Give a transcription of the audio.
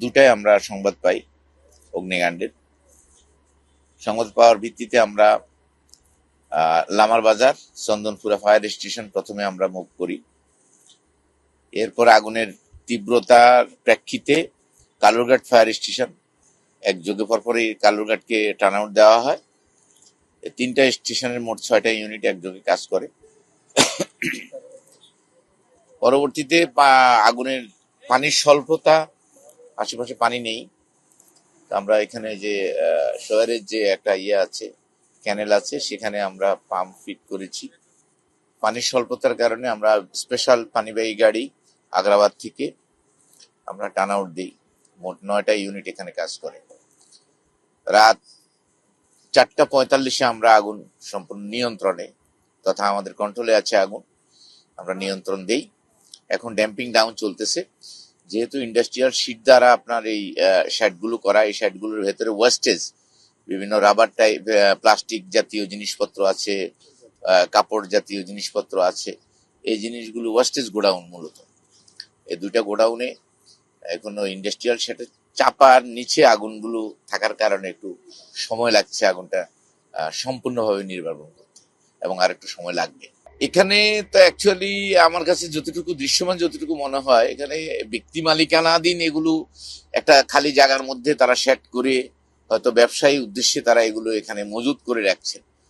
দুটাই আমরা সংবাদ পাই, অগ্নিকাণ্ডের। সংবাদ পাওয়ার ভিত্তিতে আমরা লামার বাজার, চন্দনপুরা ফায়ার স্টেশন প্রথমে আমরা মুভ করি। এরপর আগুনের তীব্রতার প্রেক্ষিতে কালুরঘাট ফায়ার স্টেশন, এক যুগে পরপরই কালুরঘাটকে টার্ন আউট দেওয়া হয়। তিনটা স্টেশনের মোট ছয়টা ইউনিট একযোগে কাজ করে। পরবর্তীতে আগুনের পানির স্বল্পতা আশেপাশে পানি নেই। আমরা এখানে যে শহরের যে একটা ইয়ে আছে, ক্যানেল আছে, সেখানে আমরা পাম্প ফিট করেছি। পানির স্বল্পতার কারণে আমরা স্পেশাল পানিবাহী গাড়ি আগ্রাবাদ থেকে আমরা টার্ন আউট দিই। মোট নয়টা ইউনিট এখানে কাজ করে। রাত চারটা পঁয়তাল্লিশে আমরা আগুন সম্পূর্ণ নিয়ন্ত্রণে তথা আমাদের কন্ট্রোলে আছে আগুন। আমরা নিয়ন্ত্রণ দিই। এখন ড্যাম্পিং ডাউন চলতেছে। যেহেতু ইন্ডাস্ট্রিয়াল শিট দ্বারা আপনার এই শ্যাডগুলো করা, এই শ্যাডগুলোর ভেতরে ওয়েস্টেজ বিভিন্ন রাবার টাইপ প্লাস্টিক জাতীয় জিনিসপত্র আছে কাপড় জাতীয় জিনিসপত্র আছে, এই জিনিসগুলো ওয়েস্টেজ গোডাউন মূলত। এই দুইটা গোডাউনে এখনও ইন্ডাস্ট্রিয়াল সেটা চাপার নিচে আগুনগুলো থাকার কারণে একটু সময় লাগছে আগুনটা সম্পূর্ণভাবে নির্বাপন করতে, এবং আর একটু সময় লাগবে। এখানে তো অ্যাকচুয়ালি আমার কাছে যতটুকু দৃশ্যমান, যতটুকু মনে হয়, এখানে ব্যক্তি মালিকানাধীন এগুলো একটা খালি জায়গার মধ্যে তারা সেট করে হয়তো ব্যবসায়ী উদ্দেশ্যে তারা এগুলো এখানে মজুত করে রাখছেন